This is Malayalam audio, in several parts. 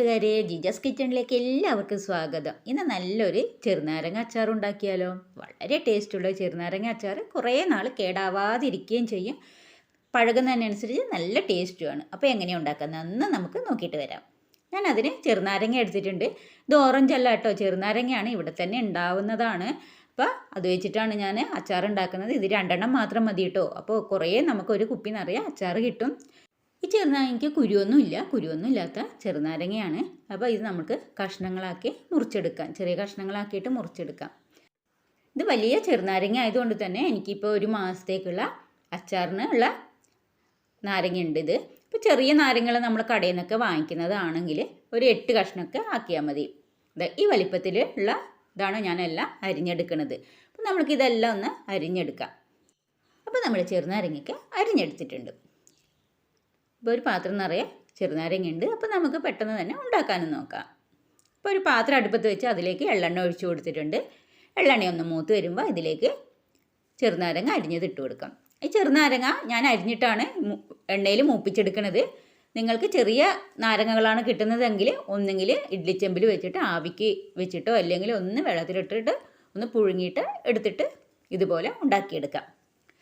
കൂട്ടുകാരെ ജിജസ് കിച്ചണിലേക്ക് എല്ലാവർക്കും സ്വാഗതം. ഇന്ന് നല്ലൊരു ചെറുനാരങ്ങ അച്ചാർ ഉണ്ടാക്കിയാലോ? വളരെ ടേസ്റ്റുള്ള ചെറുനാരങ്ങ അച്ചാർ കുറേ നാൾ കേടാവാതിരിക്കുകയും ചെയ്യും. പഴകുന്നതിനനുസരിച്ച് നല്ല ടേസ്റ്റുമാണ് അപ്പോൾ എങ്ങനെയാണ് ഉണ്ടാക്കുന്നത്? അന്ന് നമുക്ക് നോക്കിയിട്ട് വരാം. ഞാൻ അതിന് ചെറുനാരങ്ങ എടുത്തിട്ടുണ്ട്. ഇത് ഓറഞ്ച് അല്ല കേട്ടോ. ചെറുനാരങ്ങയാണ് ഇവിടെ തന്നെ ഉണ്ടാവുന്നതാണ്. അപ്പോൾ അത് വെച്ചിട്ടാണ് ഞാൻ അച്ചാർ ഉണ്ടാക്കുന്നത് ഇത് രണ്ടെണ്ണം മാത്രം മതി കേട്ടോ. അപ്പോൾ കുറേ നമുക്ക് ഒരു കുപ്പി നിറയെ അച്ചാർ കിട്ടും. ഈ ചെറുനാരങ്ങയ്ക്ക് കുരുവൊന്നുമില്ല. കുരുവൊന്നും ഇല്ലാത്ത ചെറുനാരങ്ങയാണ്. അപ്പോൾ ഇത് നമുക്ക് കഷ്ണങ്ങളാക്കി മുറിച്ചെടുക്കാം. ചെറിയ കഷ്ണങ്ങളാക്കിയിട്ട് മുറിച്ചെടുക്കാം. ഇത് വലിയ ചെറുനാരങ്ങ ആയതുകൊണ്ട് തന്നെ എനിക്കിപ്പോൾ ഒരു മാസത്തേക്കുള്ള അച്ചാറിന് ഉള്ള നാരങ്ങ ഉണ്ട് ഇത്. ഇപ്പോൾ ചെറിയ നാരങ്ങൾ നമ്മൾ കടയിൽ നിന്നൊക്കെ വാങ്ങിക്കുന്നതാണെങ്കിൽ ഒരു എട്ട് കഷ്ണമൊക്കെ ആക്കിയാൽ മതി. ഈ വലിപ്പത്തിൽ ഉള്ള ഇതാണ് ഞാനെല്ലാം അരിഞ്ഞെടുക്കുന്നത് അപ്പോൾ നമ്മൾക്കിതെല്ലാം ഒന്ന് അരിഞ്ഞെടുക്കാം. അപ്പോൾ നമ്മൾ ചെറുനാരങ്ങയ്ക്ക് അരിഞ്ഞെടുത്തിട്ടുണ്ട്. ഇപ്പോൾ ഒരു പാത്രം നിറയെ ചെറുനാരങ്ങ ഉണ്ട് അപ്പോൾ നമുക്ക് പെട്ടെന്ന് തന്നെ ഉണ്ടാക്കാനും നോക്കാം. ഇപ്പോൾ ഒരു പാത്രം അടുപ്പത്ത് വെച്ച് അതിലേക്ക് എള്ളെണ്ണ ഒഴിച്ചു കൊടുത്തിട്ടുണ്ട്. എള്ളെണ്ണ ഒന്ന് മൂത്ത് വരുമ്പോൾ ഇതിലേക്ക് ചെറുനാരങ്ങ അരിഞ്ഞത് ഇട്ട് കൊടുക്കാം. ഈ ചെറുനാരങ്ങ ഞാൻ അരിഞ്ഞിട്ടാണ് എണ്ണയിൽ മൂപ്പിച്ചെടുക്കുന്നത് നിങ്ങൾക്ക് ചെറിയ നാരങ്ങകളാണ് കിട്ടുന്നതെങ്കിൽ ഒന്നെങ്കിൽ ഇഡ്ലിച്ചെമ്പിൽ വെച്ചിട്ട് ആവിക്ക് വെച്ചിട്ടോ അല്ലെങ്കിൽ ഒന്ന് വെള്ളത്തിലിട്ടിട്ട് ഒന്ന് പുഴുങ്ങിയിട്ട് എടുത്തിട്ട് ഇതുപോലെ ഉണ്ടാക്കിയെടുക്കാം.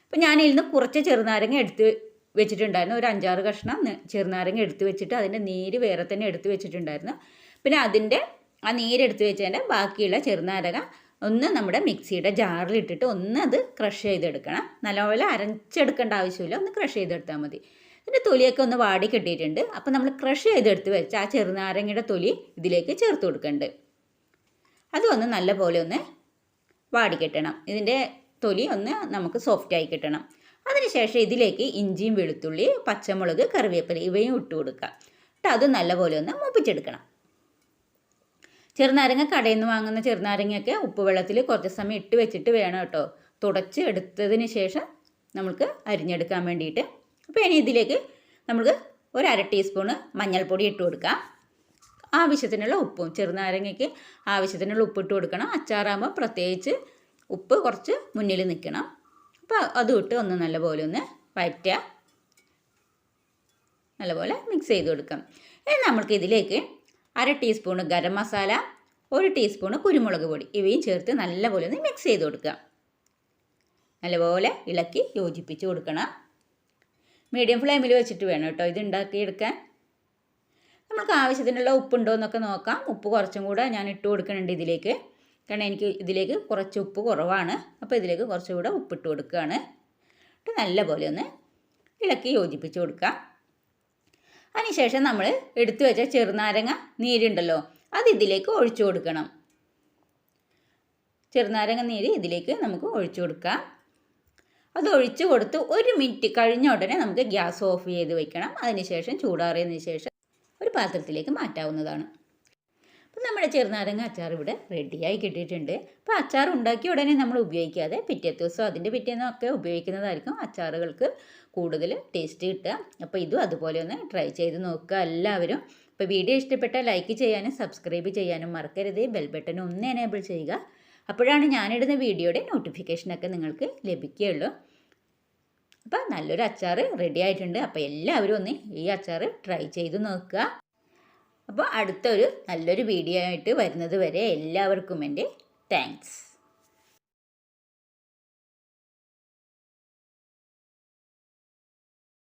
അപ്പോൾ ഞാനിൽ നിന്ന് കുറച്ച് ചെറുനാരങ്ങ എടുത്ത് വെച്ചിട്ടുണ്ടായിരുന്നു. ഒരു അഞ്ചാറ് കഷ്ണം ചെറുനാരങ്ങ എടുത്ത് വെച്ചിട്ട് അതിന്റെ നീര് വേറെ തന്നെ എടുത്ത് വെച്ചിട്ടുണ്ടായിരുന്നു. പിന്നെ അതിന്റെ ആ നീരെടുത്ത് വെച്ചതിന്റെ ബാക്കിയുള്ള ചെറുനാരങ്ങ ഒന്ന് നമ്മുടെ മിക്സിയുടെ ജാറിലിട്ടിട്ട് ഒന്ന് അത് ക്രഷ് ചെയ്തെടുക്കണം. നല്ലപോലെ അരച്ചെടുക്കേണ്ട ആവശ്യമില്ല. ഒന്ന് ക്രഷ് ചെയ്തെടുത്താൽ മതി. ഇതിന്റെ തൊലിയൊക്കെ ഒന്ന് വാടി കെട്ടിയിട്ടുണ്ട്. അപ്പോൾ നമ്മൾ ക്രഷ് ചെയ്തെടുത്ത് വെച്ച് ആ ചെറുനാരങ്ങയുടെ തൊലി ഇതിലേക്ക് ചേർത്ത് കൊടുക്കുന്നുണ്ട് അതൊന്ന് നല്ല പോലെ ഒന്ന് വാടി കെട്ടണം. ഇതിന്റെ തൊലി ഒന്ന് നമുക്ക് സോഫ്റ്റായി കിട്ടണം. അതിനുശേഷം ഇതിലേക്ക് ഇഞ്ചിയും വെളുത്തുള്ളി പച്ചമുളക് കറിവേപ്പില ഇവയും ഇട്ട് കൊടുക്കുക. എന്നിട്ട് അത് നല്ലപോലെ ഒന്ന് മൂപ്പിച്ചെടുക്കണം. ചെറുനാരങ്ങ കടയിൽ നിന്ന് വാങ്ങുന്ന ചെറുനാരങ്ങയൊക്കെ ഉപ്പ് വെള്ളത്തിൽ കുറച്ച് സമയം ഇട്ട് വെച്ചിട്ട് വേണം കേട്ടോ. തുടച്ച് എടുത്തതിന് ശേഷം നമുക്ക് അരിഞ്ഞെടുക്കാൻ വേണ്ടിയിട്ട്. അപ്പോൾ ഇനി ഇതിലേക്ക് നമുക്ക് ഒരു അര ടീസ്പൂണ് മഞ്ഞൾപ്പൊടി ഇട്ട് കൊടുക്കാം. ആവശ്യത്തിനുള്ള ഉപ്പും ചെറുനാരങ്ങയ്ക്ക് ആവശ്യത്തിനുള്ള ഉപ്പ് ഇട്ട് കൊടുക്കണം. അച്ചാറാകുമ്പോൾ പ്രത്യേകിച്ച് ഉപ്പ് കുറച്ച് മുന്നിൽ നിൽക്കണം. അപ്പോൾ അതും ഇട്ട് ഒന്ന് നല്ലപോലെ ഒന്ന് വഴറ്റുക നല്ലപോലെ മിക്സ് ചെയ്ത് കൊടുക്കാം. ഇനി നമ്മൾക്ക് ഇതിലേക്ക് അര ടീസ്പൂൺ ഗരം മസാല ഒരു ടീസ്പൂൺ കുരുമുളക് പൊടി ഇവയും ചേർത്ത് നല്ലപോലെ ഒന്ന് മിക്സ് ചെയ്ത് കൊടുക്കുക. നല്ലപോലെ ഇളക്കി യോജിപ്പിച്ച് കൊടുക്കണം. മീഡിയം ഫ്ലെയിമിൽ വെച്ചിട്ട് വേണം കേട്ടോ ഇത് ഉണ്ടാക്കിയെടുക്കാൻ. നമുക്ക് ആവശ്യത്തിനുള്ള ഉപ്പുണ്ടോ എന്നൊക്കെ നോക്കാം. ഉപ്പ് കുറച്ചും കൂടെ ഞാൻ ഇട്ട് കൊടുക്കുന്നുണ്ട് ഇതിലേക്ക്. കാരണം എനിക്ക് ഇതിലേക്ക് കുറച്ച് ഉപ്പ് കുറവാണ്. അപ്പോൾ ഇതിലേക്ക് കുറച്ചുകൂടെ ഉപ്പിട്ട് കൊടുക്കുകയാണ്. എന്നിട്ട് നല്ലപോലെ ഒന്ന് ഇളക്കി യോജിപ്പിച്ച് കൊടുക്കാം. അതിനുശേഷം നമ്മൾ എടുത്തു വെച്ച ചെറുനാരങ്ങ നീരുണ്ടല്ലോ അത് ഇതിലേക്ക് ഒഴിച്ചു കൊടുക്കണം. ചെറുനാരങ്ങ നീര് ഇതിലേക്ക് നമുക്ക് ഒഴിച്ചു കൊടുക്കാം. അത് ഒഴിച്ചു കൊടുത്ത് ഒരു മിനിറ്റ് കഴിഞ്ഞ ഉടനെ നമുക്ക് ഗ്യാസ് ഓഫ് ചെയ്ത് വെക്കണം. അതിനുശേഷം ചൂടാറിയതിന് ശേഷം ഒരു പാത്രത്തിലേക്ക് മാറ്റാവുന്നതാണ്. അപ്പം നമ്മുടെ ചെറുനാരങ്ങ അച്ചാർ ഇവിടെ റെഡിയായി കിട്ടിയിട്ടുണ്ട്. അപ്പോൾ അച്ചാർ ഉണ്ടാക്കിയ ഉടനെ നമ്മൾ ഉപയോഗിക്കാതെ പിറ്റേ ദിവസം അതിന്റെ പിറ്റേന്നൊക്കെ ഉപയോഗിക്കുന്നതായിരിക്കും അച്ചാറുകൾക്ക് കൂടുതൽ ടേസ്റ്റ് കിട്ടുക. അപ്പോൾ ഇതും അതുപോലെ ഒന്ന് ട്രൈ ചെയ്ത് നോക്കുക എല്ലാവരും. അപ്പോൾ വീഡിയോ ഇഷ്ടപ്പെട്ടാൽ ലൈക്ക് ചെയ്യാനും സബ്സ്ക്രൈബ് ചെയ്യാനും മറക്കരുത്. ബെൽ ബട്ടൺ ഒന്ന് എനേബിൾ ചെയ്യുക. അപ്പോഴാണ് ഞാനിടുന്ന വീഡിയോയുടെ നോട്ടിഫിക്കേഷനൊക്കെ നിങ്ങൾക്ക് ലഭിക്കുകയുള്ളൂ. അപ്പോൾ നല്ലൊരു അച്ചാർ റെഡി ആയിട്ടുണ്ട്. അപ്പോൾ എല്ലാവരും ഒന്ന് ഈ അച്ചാർ ട്രൈ ചെയ്ത് നോക്കുക. അപ്പോൾ അടുത്തൊരു നല്ലൊരു വീഡിയോ ആയിട്ട് വരുന്നത് വരെ എല്ലാവർക്കും എന്റെ താങ്ക്സ്